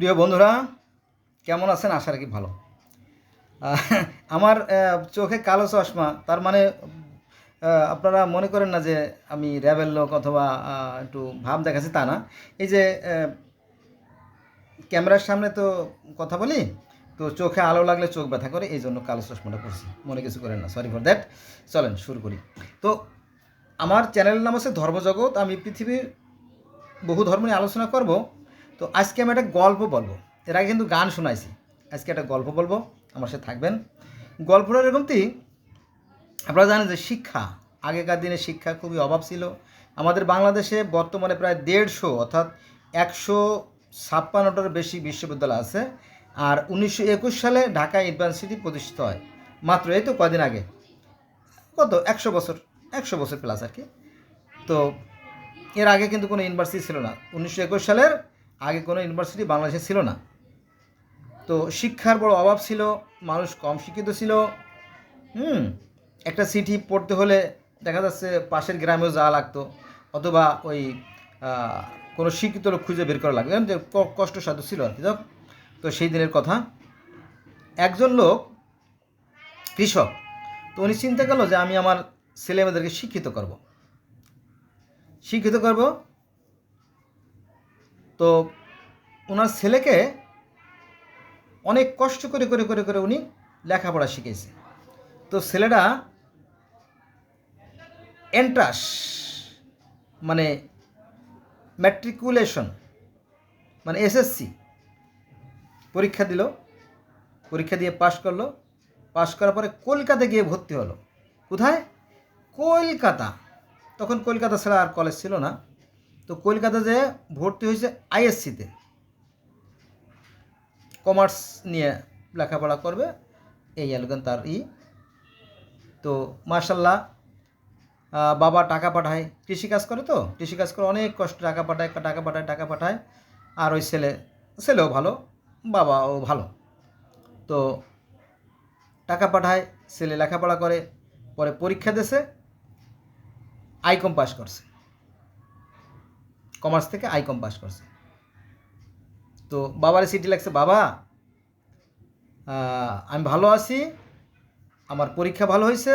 প্রিয় বন্ধুরা, কেমন আছেন? আশা রাখি ভালো। আমার চোখে কালো চশমা, তার মানে আপনারা মনে করেন না যে আমি র্যাবের লোক অথবা একটু ভাব দেখাচ্ছি, তা না। এই যে ক্যামেরার সামনে তো কথা বলি, তো চোখে আলো লাগলে চোখ ব্যথা করে, এই জন্য কালো চশমাটা করছি মনে কিছু করেন না সরি ফর দ্যাট চলেন, শুরু করি। তো আমার চ্যানেলের নাম আছে ধর্মজগৎ। আমি পৃথিবীর বহু ধর্ম নিয়ে আলোচনা করব। তো আজকে আমি একটা গল্প বলব। এর আগে কিন্তু গান শোনাইছি। আজকে একটা গল্প বলব, আমার সাথে থাকবেন। গল্পটা এরকমটি আপনারা জানেন যে শিক্ষা, আগেকার দিনে শিক্ষা খুবই অভাব ছিল। আমাদের বাংলাদেশে বর্তমানে প্রায় দেড়শো অর্থাৎ একশো ছাপ্পান্নটার বেশি বিশ্ববিদ্যালয় আছে। আর উনিশশো একুশ সালে ঢাকা ইউনিভার্সিটি প্রতিষ্ঠিত হয়। মাত্র এই তো কদিন আগে? কত? একশো বছর। একশো বছর প্লাস আর কি। তো এর আগে কিন্তু কোনো ইউনিভার্সিটি ছিল না। উনিশশো একুশ সালের আগে কোনো ইউনিভার্সিটি বাংলাদেশে ছিল না। তো শিক্ষার বড় অভাব ছিল, মানুষ কম শিক্ষিত ছিল। হুম, একটা চিঠি পড়তে হলে দেখা যাচ্ছে পাশের গ্রামেও যাওয়া লাগতো, অথবা ওই কোনো শিক্ষিত লোক খুঁজে বের করা লাগতো। যে কষ্টসাধ্য ছিল আর কি। তো সেই দিনের কথা। একজন লোক, কৃষক, তো উনি চিন্তা করল যে আমি আমার ছেলে মেয়েদেরকে শিক্ষিত করব। শিক্ষিত করব। তো ওনার ছেলেকে অনেক কষ্ট করে করে করে করে উনি লেখাপড়া শিখেছে তো ছেলেটা এন্ট্রাস মানে ম্যাট্রিকুলেশন মানে এসএসসি পরীক্ষা দিল, পরীক্ষা দিয়ে পাশ করল। পাশ করার পরে কলকাতা গিয়ে ভর্তি হলো। কোথায়? কলকাতা। তখন কলকাতা ছাড়া আর কলেজ ছিল না। তো কলকাতা যে ভর্তি হয়েছে আইএসসিতে কমার্স নিয়ে লেখাপড়া করবে, এই এলগান তার ই। তো মার্শাল্লাহ বাবা টাকা পাঠায় কৃষিকাজ করে তো? কৃষিকাজ করে অনেক কষ্ট, টাকা পাঠায় টাকা পাঠায় টাকা পাঠায়। আর ওই ছেলে, ছেলেও ভালো, বাবাও ভালো। তো টাকা পাঠায়, ছেলে লেখাপড়া করে, পরে পরীক্ষা দেশে আইকম পাস করছে। কমার্স থেকে আইকম পাস করছে। তো বাবার সিটি লাগছে, বাবা আমি ভালো আছি, আমার পরীক্ষা ভালো হয়েছে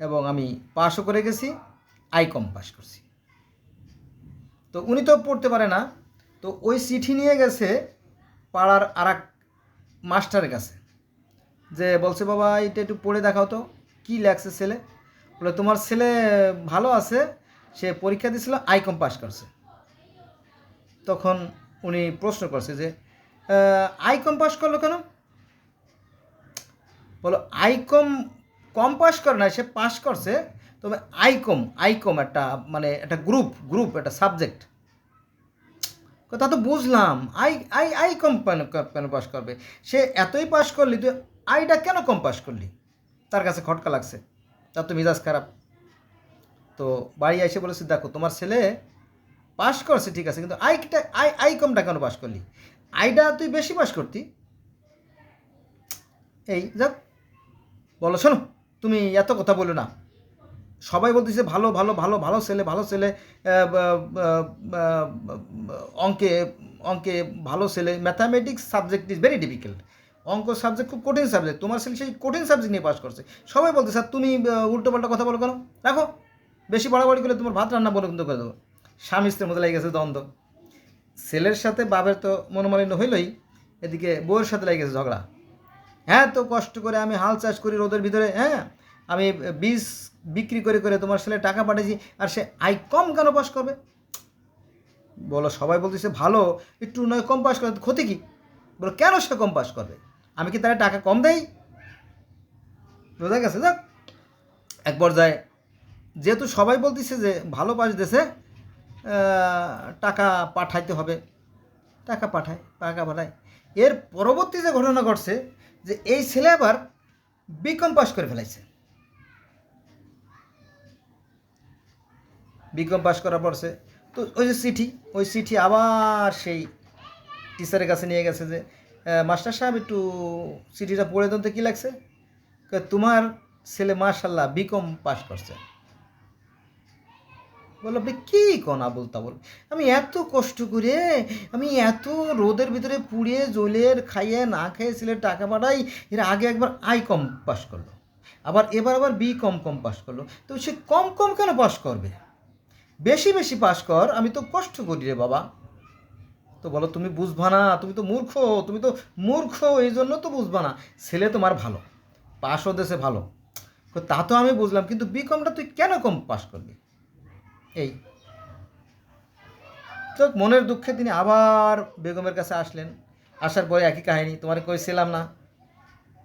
এবং আমি পাসও করে গেছি আইকম পাস করছি। তো উনি তো পড়তে পারে না, তো ওই চিঠি নিয়ে গেছে পাড়ার আর এক মাস্টারের কাছে, যে বলছে, বাবা, এটা একটু পড়ে দেখাও তো, কী লাগছে ছেলে? বলে, তোমার ছেলে ভালো আছে, সে পরীক্ষা দিয়েছিল আইকম পাস করছে। তখন উনি প্রশ্ন করছে যে আইকম পাস করল কেন? বলো, আইকম কম পাস করে না সে পাস করছে, তবে আইকম আইকম একটা মানে একটা গ্রুপ গ্রুপ একটা সাবজেক্ট তা তো বুঝলাম, আই আই আই কম কেন পাস করবে? সে এতই পাস করলি, তুই আইটা কেন কম পাস করলি? তার কাছে খটকা লাগছে, তার তো মিজাজ খারাপ। তো বাড়ি এসে বলেছে, দেখো, তোমার ছেলে পাস করছে, ঠিক আছে, কিন্তু আইটা আই আই কমটা কেন পাস করলি? আইটা তুই বেশি পাস করতি। এই, যাক, বলো, শোনো, তুমি এত কথা বলো না। সবাই বলতেছে, ভালো ভালো ভালো ভালো ছেলে ভালো ছেলে অঙ্কে অঙ্কে ভালো ছেলে mathematics subject is very difficult অঙ্ক সাবজেক্ট খুব কঠিন সাবজেক্ট তোমার ছেলে সেই কঠিন সাবজেক্ট নিয়ে পাস করছে। সবাই বলতে স্যার তুমি উল্টো পাল্টা কথা বলো কেন? রাখো, বেশি বাড়াবাড়ি করলে তোমার ভাত রান্না বন্ধ করে দেবো। স্বামী স্ত্রীর মধ্যে লেগে গেছে দ্বন্দ্ব। ছেলের সাথে বাবের তো মনোমালিন্য হইলই, এদিকে বউয়ের সাথে লেগে গেছে ঝগড়া। হ্যাঁ তো কষ্ট করে আমি হাল চাষ করি রোদের ভিতরে হ্যাঁ আমি বীজ বিক্রি করে করে তোমার ছেলে টাকা পাঠিয়েছি আর সে আই কম কেন পাস করবে? বলো, সবাই বলতেছে, ভালো, একটু নয় কম পাস করে ক্ষতি কি? বলো, কেন সে কম পাস করবে? আমি কি তারা টাকা কম দেই? বোঝা গেছে? যাক, এক পর্যায়ে যেহেতু সবাই বলতেছে যে ভালো পাস দেশে টাকা পাঠাইতে হবে। টাকা পাঠায় টাকা পাঠায়। এর পরবর্তী যে ঘটনা ঘটছে, যে এই ছেলে আবার বিকম পাস করে ফেলাইছে। বিকম পাস করার পরছে তো ওই যে চিঠি, ওই চিঠি আবার সেই টিচারের কাছে নিয়ে গেছে যে মাস্টার সাহেব, একটু চিঠিটা পড়ে দেন তো কী লাগছে? তোমার ছেলে মার্শাল্লাহ বিকম পাস করছে। বলল আপনি কী কোন আবুল তাবল আমি এত কষ্ট করে, আমি এত রোদের ভিতরে পুড়িয়ে, জলের খাইয়ে, না খাইয়ে ছেলে টাকা পাঠাই, এর আগে একবার আই কম পাস করল। আবার এবার আবার বি কম কম পাস করল। তো সে কম কম কেন পাস করবে? বেশি বেশি পাস কর, আমি তো কষ্ট করি রে বাবা। তো বলো, তুমি বুঝবা না, তুমি তো মূর্খ, তুমি তো মূর্খ, এই জন্য তো বুঝবা না। ছেলে তোমার ভালো পাসও দেশে ভালো। তা তো আমি বুঝলাম, কিন্তু বি কমটা তুই কেন কম পাস করবি? এই। তো মনের দুঃখে তিনি আবার বেগমের কাছে আসলেন। আসার পরে একই কাহিনী, তোমার কইছিলাম না।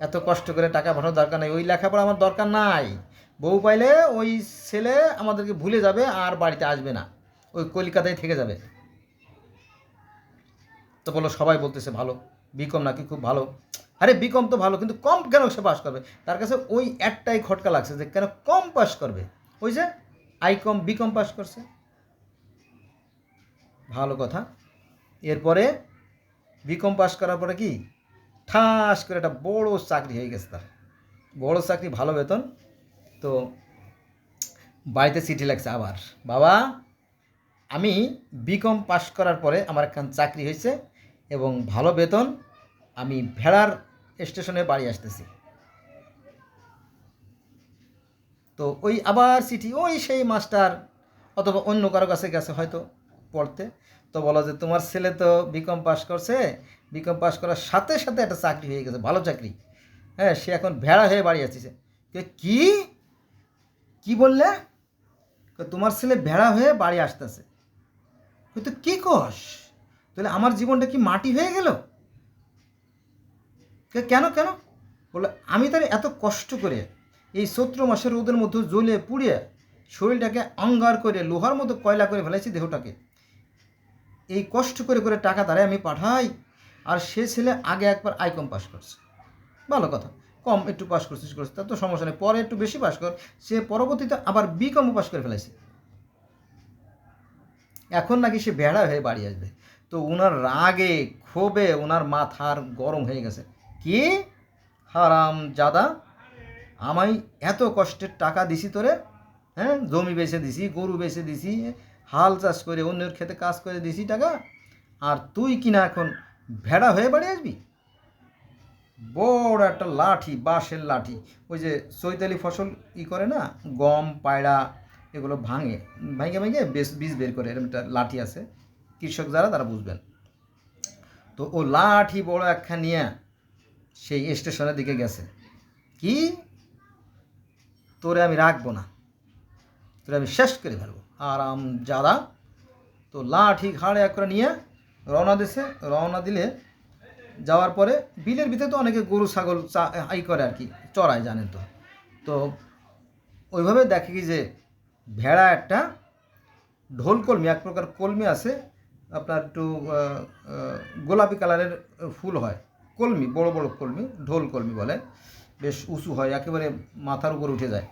এত কষ্ট করে টাকা পাঠানোর দরকার নাই। ওই লেখাপড়া আমার দরকার নাই। বউ পাইলে ওই ছেলে আমাদেরকে ভুলে যাবে আর বাড়িতে আসবে না। ওই কলিকাতায় থেকে যাবে। তো বলো, সবাই বলতেছে ভালো। বিকম নাকি খুব ভালো। আরে বিকম তো ভালো, কিন্তু কম কেন সে পাস করবে? তার কাছে ওই একটাই খটকা লাগছে যে কেন কম পাস করবে? ওই যে আই কম বিকম পাস করছে। ভালো কথা। এরপরে বিকম পাস করার পরে কি? ঠাস করে একটা বড় চাকরি হয়ে গেছে তার। বড় চাকরি, ভালো বেতন। তো বাড়িতে চিঠি লাগছে আবার, বাবা, আমি বিকম পাস করার পরে আমার একখান চাকরি হয়েছে এবং ভালো বেতন, আমি ভেড়ার স্টেশনে বাড়ি আসতেছি। তো ওই আবার চিঠি, ওই সেই মাস্টার অথবা অন্য কারও কাছে গেছে হয়তো পড়তে। তো বলো যে তোমার ছেলে তো বিকম পাস করছে বিকম পাস করার সাথে সাথে একটা চাকরি হয়ে গেছে, ভালো চাকরি। হ্যাঁ সে এখন ভেড়া হয়ে বাড়ি আসছে। কি কি? বললে? তোমার ছেলে ভেড়া হয়ে বাড়ি আসতেছে। তো কি কস? তাহলে আমার জীবনটা কি মাটি হয়ে গেল? কেন কেন? বলল, আমি তার এত কষ্ট করে এই চৈত্র মাসের রোদের মধ্যে জ্বলে পুড়িয়ে শরীরটাকে অঙ্গার করে, লোহার মতো কয়লা করে ফেলেছি দেহটাকে। এই কষ্ট করে করে টাকা দ্বারাই আমি পাঠাই আর সে ছেলে আগে একবার আইকম পাস করছে। ভালো কথা, কম একটু পাস করছিস করছিস, তার তো সমস্যা নেই, পরে একটু বেশি পাস কর, সে পরবর্তীতে আবার বি কম পাস করে ফেলেছে এখন নাকি সে বেড়া হয়ে বাড়ি আসবে। তো ওনার রাগে, ক্ষোভে ওনার মাথার গরম হয়ে গেছে। কি? হারাম জাদা আমায় এত কষ্টের টাকা দিছি তোরে হ্যাঁ? জমি বেচে দিছি, গরু বেচে দিছি, হাল চাষ করে, অন্যের খেতে কাজ করে দিছি টাকা, আর তুই কিনা এখন ভেড়া হয়ে বাড়ি আসবি? বড় একটা লাঠি, বাঁশের লাঠি, ওই যে চৈতালি ফসল ই করে না, গম, পায়রা, এগুলো ভাঙে ভাঙে ভাঙে বেশ বীজ বের করে, এরকম একটা লাঠি আছে, কৃষক যারা তারা বুঝবেন। তো ও লাঠি বড় একখান নিয়ে সেই স্টেশনের দিকে গেছে। কি? তোরে আমি রাখব না। তোরে আমি শেষ করে ফেলব। আরাম জাদা তো লাঠি ঘাড়ে এক করে নিয়ে রওনা দিছে। রওনা দিলে যাওয়ার পরে বিলের ভিতরে তো অনেকে গরু, ছাগল, চা- আই করে আর কি, চড়ায় জানেন তো। তো ওইভাবে দেখে কি যে ভেড়া একটা ঢোল কলমি, এক প্রকার কলমি আছে, আপনার একটু গোলাপি কালারের ফুল হয়। কলমি, বড় বড় কলমি, ঢোল কলমি বলে। বেশ উঁচু হয়, একেবারে মাথার উপর উঠে যায়।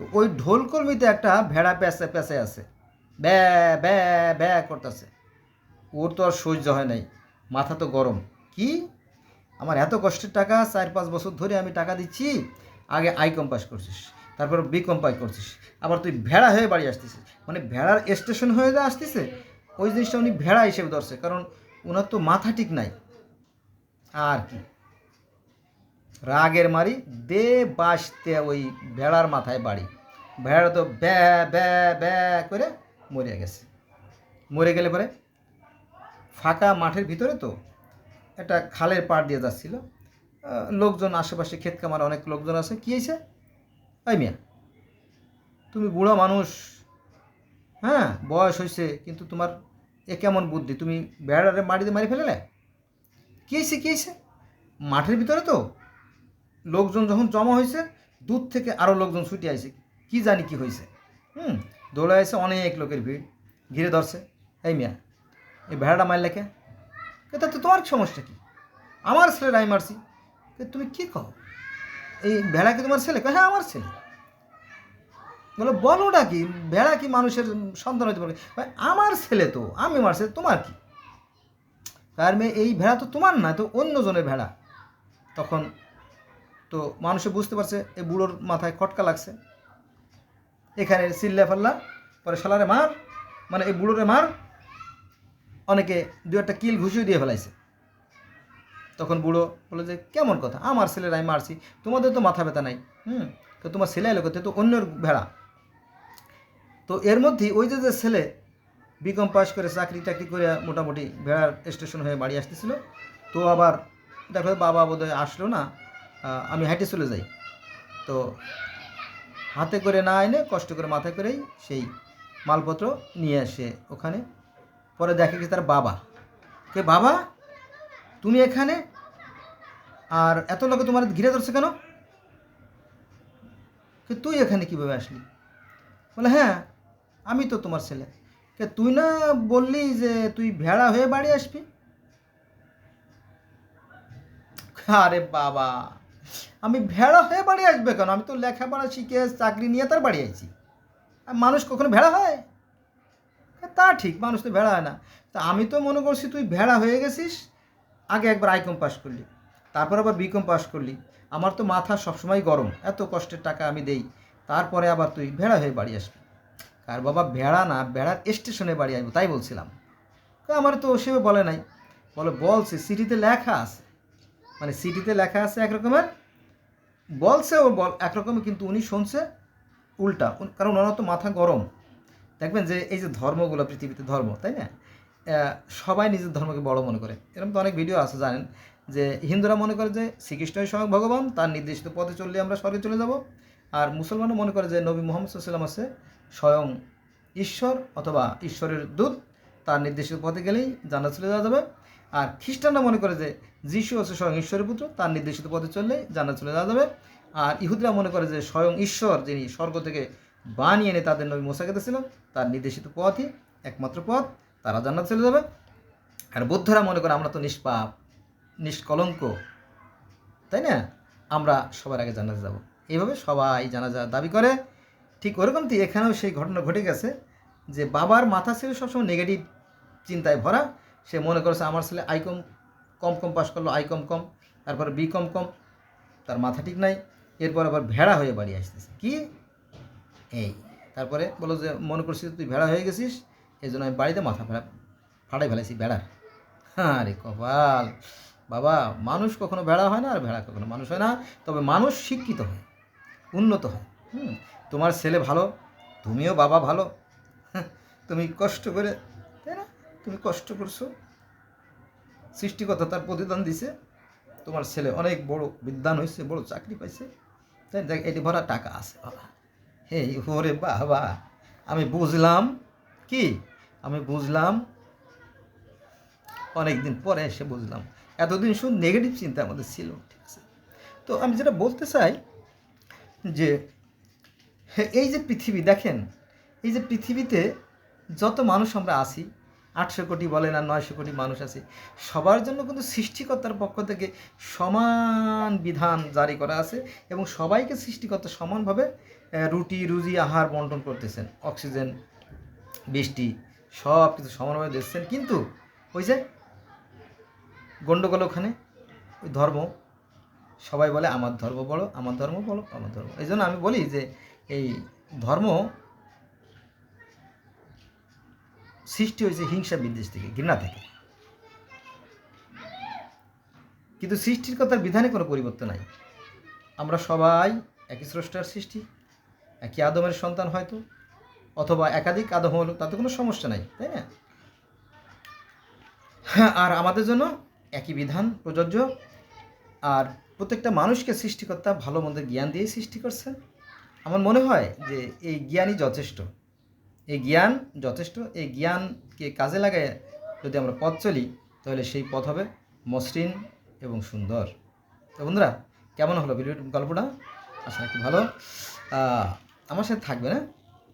তো ওই ঢোল কলমিতে একটা ভেড়া প্যাঁচে প্যাঁচে আছে। ব্যা ব্যা ব্যা করতেছে। ওর তো আর সহ্য হয় নাই। মাথা তো গরম। কি? আমার এত কষ্টের টাকা, চার পাঁচ বছর ধরে আমি টাকা দিচ্ছি, আগে আই কম পাস করছিস, তারপর বি কম পাই করছিস, আবার তুই ভেড়া হয়ে বাড়ি আসতেছিস। মানে ভেড়ার স্টেশন হয়ে যা আসতেছে, ওই জিনিসটা উনি ভেড়া হিসেবে ধরছে, কারণ ওনার তো মাথা ঠিক নাই। আর কি? রাগের মারি দে বাসতে ওই ভেড়ার মাথায় বাড়ি। ভেড়া তো ব্যা ব্যা ব্যা করে মরে গেছে। মরে গেলে পরে ফাঁকা মাঠের ভিতরে তো একটা খালের পাড় দিয়ে যাচ্ছিল। লোকজন আশেপাশে ক্ষেত কামার অনেক লোকজন আছে। কী হয়েছে? এই মিয়া, তুমি বুড়ো মানুষ। হ্যাঁ বয়স হয়েছে, কিন্তু তোমার এ কেমন বুদ্ধি? তুমি বেড়ারে মাটিতে মারি ফেলে কী হয়েছে কী হয়েছে? মাঠের ভিতরে তো লোকজন যখন জমা হয়েছে দূর থেকে আরও লোকজন ছুটে আইছে। কি জানি কি হয়েছে হুম দৌড়ে আছে অনেক লোকের ভিড় ঘিরে ধরছে। এই মিয়া এই ভেড়াটা মারলে কে? তা তো তোমার সমস্যা কি? আমার ছেলে আমি মারছি। তুমি কি কও? এই ভেড়া কি তোমার ছেলে? হ্যাঁ আমার ছেলে। বলে বলোটা কি? ভেড়া কি মানুষের সন্তান হতে পারে? কয়, আমার ছেলে তো আমি মারছে তোমার কি? তার মেয়ে এই ভেড়া তো তোমার না তো অন্যজনের ভেড়া। তখন তো মানুষে বুঝতে পারছে এই বুড়োর মাথায় খটকা লাগছে। এখানে চিল্লা ফাল্লা পরে শালারে মার মানে এই বুড়োরে মার, অনেকে দু একটা কিল ঘুষিয়ে দিয়ে ফেলাইছে। তখন বুড়ো বলে যে, কেমন কথা? আমার ছেলের আমি মারছি, তোমাদের তো মাথা ব্যথা নাই, হুম? তো তোমার ছেলে এলো তো অন্যের ভেড়া। তো এর মধ্যেই ওই যে যে ছেলে বিকম পাস করে চাকরি টাকরি করে মোটামুটি ভেড়ার স্টেশন হয়ে বাড়ি আসতেছিল, তো আবার দেখো বাবা বোধহয় আসলো না আমি হাঁটে চলে যাই। তো হাতে করে না এনে কষ্ট করে মাথায় করেই সেই মালপত্র নিয়ে আসে ওখানে। পরে দেখে কি তার বাবা? কে বাবা, তুমি এখানে? আর এত লোকে তোমার ঘিরে ধরছে কেন? কে তুই এখানে কীভাবে আসলি? বলে হ্যাঁ আমি তো তোমার ছেলে। কে তুই না বললি যে তুই ভেড়া হয়ে বাড়ি আসবি? আরে বাবা! আমি ভেড়া হয়ে বাড়ি আসবে কেন? আমি তো লেখাপড়া শিখে চাকরি নিয়ে তার বাড়ি আইছি। আর মানুষ কখনো ভেড়া হয়? তা ঠিক, মানুষ তো ভেড়া হয় না। তা আমি তো মনে করছি তুই ভেড়া হয়ে গেছিস, আগে একবার আইকম পাস করলি, তারপর আবার বিকম পাস করলি। আমার তো মাথা সবসময় গরম, এত কষ্টের টাকা আমি দেই, তারপরে আবার তুই ভেড়া হয়ে বাড়ি আসবি। আর বাবা ভেড়া না, ভেড়ার স্টেশনে বাড়ি আসব, তাই বলছিলাম। আমার তো সেভাবে বলে নাই। বলে, বলছে, সিটিতে লেখা আছে। মানে সিটিতে লেখা আছে এক রকমের বলছে ও বল একরকমই, কিন্তু উনি শুনছে উল্টা। কারণ ওনার তো মাথা গরম। দেখবেন যে এই যে ধর্মগুলো, পৃথিবীতে ধর্ম, তাই না? সবাই নিজের ধর্মকে বড় মনে করে। এরকম তো অনেক ভিডিও আছে, জানেন? যে হিন্দুরা মনে করে যে শ্রীকৃষ্ণই স্বয়ং ভগবান, তার নির্দেশিত পথে চললে আমরা স্বর্গে চলে যাব। আর মুসলমানও মনে করে যে নবী মোহাম্মদ সাল্লাম আছে স্বয়ং ঈশ্বর অথবা ঈশ্বরের দূত, তার নির্দেশিত পথে গেলেই জানা চলে যাওয়া যাবে। আর খ্রিস্টানরা মনে করে যে যিশু হচ্ছে স্বয়ং ঈশ্বরের পুত্র, তার নির্দেশিত পথে চললেই জান্নাত চলে যাওয়া যাবে। আর ইহুদিরা মনে করে যে স্বয়ং ঈশ্বর যিনি স্বর্গ থেকে বানিয়ে এনে তাদের নবী মোসাকে দিয়েছিল তার নির্দেশিত পথই একমাত্র পথ, তারা জান্নাত চলে যাবে। আর বৌদ্ধরা মনে করে আমরা তো নিষ্পাপ, নিষ্কলঙ্ক, তাই না? আমরা সবার আগে জানাতে যাব। এইভাবে সবাই জানাজা দাবি করে। ঠিক ওরকম ওরকমটি এখানেও সেই ঘটনা ঘটে গেছে যে বাবার মাথা ছিল সবসময় নেগেটিভ চিন্তায় ভরা। সে মনে করেছে আমার ছেলে I Com com com pass করল আই কম কম তারপরে বি কম কম তার মাথা ঠিক নাই এরপর আবার ভেড়া হয়ে বাড়ি আসতেছে। কি? এই তারপরে বলো যে মনে করছিস তুই ভেড়া হয়ে গেছিস এই জন্য আমি বাড়িতে মাথা ফেলা ফাটাই ফেলেছি ভেড়ার। হ্যাঁ রে কপাল। বাবা মানুষ কখনো ভেড়া হয় না আর ভেড়া কখনো মানুষ হয় না। তবে মানুষ শিক্ষিত হয় উন্নত হয়। হুম তোমার ছেলে ভালো তুমিও বাবা ভালো। হ্যাঁ, তুমি কষ্ট করে তুমি কষ্ট করছ। সৃষ্টিকর্তা তার প্রতিদান দিছে। তোমার ছেলে অনেক বড় বিদ্যান হয়েছে বড় চাকরি পাইছে। তাই দেখ, এটি ভরা টাকা আছে, বাবা। হে ওরে বাবা, আমি বুঝলাম কি? আমি বুঝলাম অনেক দিন পরে এসে বুঝলাম। এতদিন শুধু নেগেটিভ চিন্তা আমাদের ছিল, ঠিক আছে? তো আমি যেটা বলতে চাই যে, এই যে পৃথিবী, দেখেন, এই যে পৃথিবীতে যত মানুষ আমরা আছি আটশো কোটি বলেন আর নয়শো কোটি মানুষ আছে। সবার জন্য কিন্তু সৃষ্টিকর্তার পক্ষ থেকে সমান বিধান জারি করা আছে এবং সবাইকে সৃষ্টিকর্তা সমানভাবে রুটি, রুজি, আহার বন্টন করতেছেন। অক্সিজেন, বৃষ্টি, সব কিছু সমানভাবে দিচ্ছেন। কিন্তু ওই যে গণ্ডগোল ওখানে, ওই ধর্ম, সবাই বলে আমার ধর্ম বড়, আমার ধর্ম বড়, আমার ধর্ম এই জন্য আমি বলি যে এই ধর্ম সৃষ্টি হয়েছে হিংসা বিদ্বেষ থেকে, ঘৃণা থেকে। কিন্তু সৃষ্টির কথার বিধানে কোনো পরিবর্তন নাই। আমরা সবাই একই স্রষ্টার সৃষ্টি, একই আদমের সন্তান হয়তো, অথবা একাধিক আদম হলো, তাতে কোনো সমস্যা নাই, তাই না? আর আমাদের জন্য একই বিধান, প্রযোজ্য। আর প্রত্যেকটা মানুষকে সৃষ্টিকর্তা ভালো মন্দ জ্ঞান দিয়ে সৃষ্টি করছে। আমার মনে হয় যে এই জ্ঞানই যথেষ্ট। এই জ্ঞান যথেষ্ট। এই জ্ঞানকে কাজে লাগায় যদি আমরা পথ চলি, তাহলে সেই পথ হবে মসৃণ এবং সুন্দর। তো বন্ধুরা, কেমন হলো গল্পটা? আশা রাখি ভালো। আমার সাথে থাকবেন হ্যাঁ?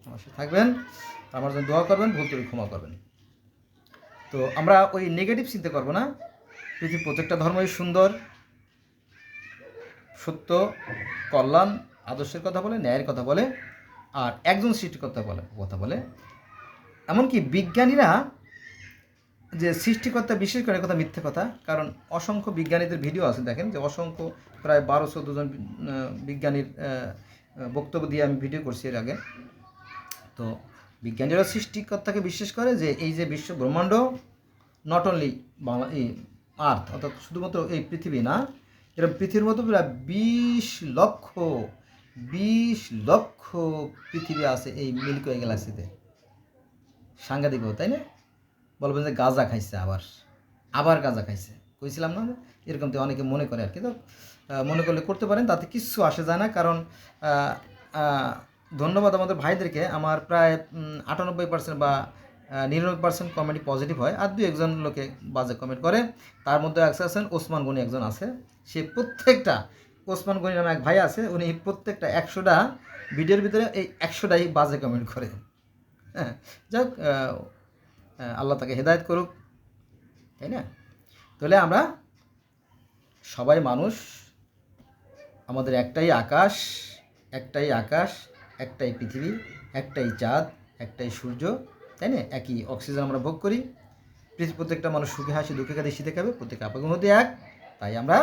আমার সাথে থাকবেন। আমার জন্য দোয়া করবেন, ভুল করে ক্ষমা করবেন। তো আমরা ওই নেগেটিভ চিন্তা করব না। পৃথিবীর প্রত্যেকটা ধর্মই সুন্দর, সত্য, কল্যাণ, আদর্শের কথা বলে, ন্যায়ের কথা বলে। আর একজন সৃষ্টিকর্তা বলে, কথা বলে। এমনকি বিজ্ঞানীরা যে সৃষ্টিকর্তা বিশেষ করে কথা মিথ্যে কথা, কারণ অসংখ্য বিজ্ঞানীদের ভিডিও আছে, দেখেন যে অসংখ্য প্রায় বারো চোদ্দ জন বিজ্ঞানীর বক্তব্য দিয়ে আমি ভিডিও করছি এর আগে। তো বিজ্ঞানীরা সৃষ্টিকর্তাকে বিশ্বাস করে যে এই যে বিশ্ব ব্রহ্মাণ্ড নট অনলি বাংলা, এই আর্থ অর্থাৎ শুধুমাত্র এই পৃথিবী না এরকম পৃথিবীর মতো প্রায় বিশ লক্ষ বিশ লক্ষ পৃথিবী আছে এই মিল্কওয়ে গ্যালাক্সিতে। সাংঘাতিক তাই না? বলবেন যে গাঁজা খাইছে আবার। আবার গাঁজা খাইছে। কইছিলাম না এরকম তো অনেকে মনে করে আর কি। তো মনে করলে করতে পারেন, তাতে কিচ্ছু আসে যায় না। কারণ ধন্যবাদ আমাদের ভাইদেরকে। আমার প্রায় আটানব্বই পার্সেন্ট বা নিরানব্বই পার্সেন্ট কমেন্টই পজিটিভ হয়। আর দু একজন লোকে বাজে কমেন্ট করে। তার মধ্যে একজন আছেন ওসমান গনি, একজন আছে। সে প্রত্যেকটা ওসমান গনি নামে এক ভাই আছে, উনি প্রত্যেকটা একশোটা ভিডিওর ভিতরে এই একশোটাই বাজে কমেন্ট করে। হ্যাঁ যাক আল্লাহ তাকে হেদায়েত করুক, তাই না? তাহলে আমরা সবাই মানুষ, আমাদের একটাই আকাশ একটাই আকাশ, একটাই পৃথিবী, একটাই চাঁদ, একটাই সূর্য, তাই না? একই অক্সিজেন আমরা ভোগ করি। প্রত্যেকটা মানুষ সুখে হাসি, দুঃখে কাঁদে, শীতে খাবে প্রত্যেক মধ্যে এক। তাই আমরা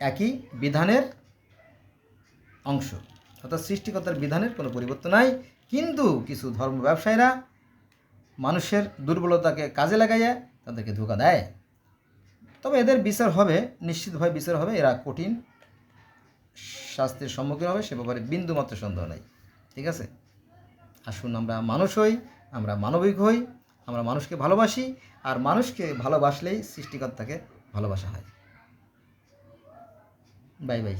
একই বিধানের অংশ অর্থাৎ সৃষ্টিকর্তার বিধানের কোনো পরিবর্তন নাই। কিন্তু কিছু ধর্ম ব্যবসায়ীরা মানুষের দুর্বলতাকে কাজে লাগাইয়া তাদেরকে ধোকা দেয়। তবে এদের বিচার হবে, নিশ্চিতভাবে বিচার হবে। এরা কঠিন, শাস্তির সম্মুখীন হবে, সে ব্যাপারে বিন্দুমাত্র সন্দেহ নাই। ঠিক আছে? আসুন আমরা মানুষ হই, আমরা মানবিক হই, আমরা মানুষকে ভালোবাসি, আর মানুষকে ভালোবাসলেই সৃষ্টিকর্তাকে ভালোবাসা হয়। Bye bye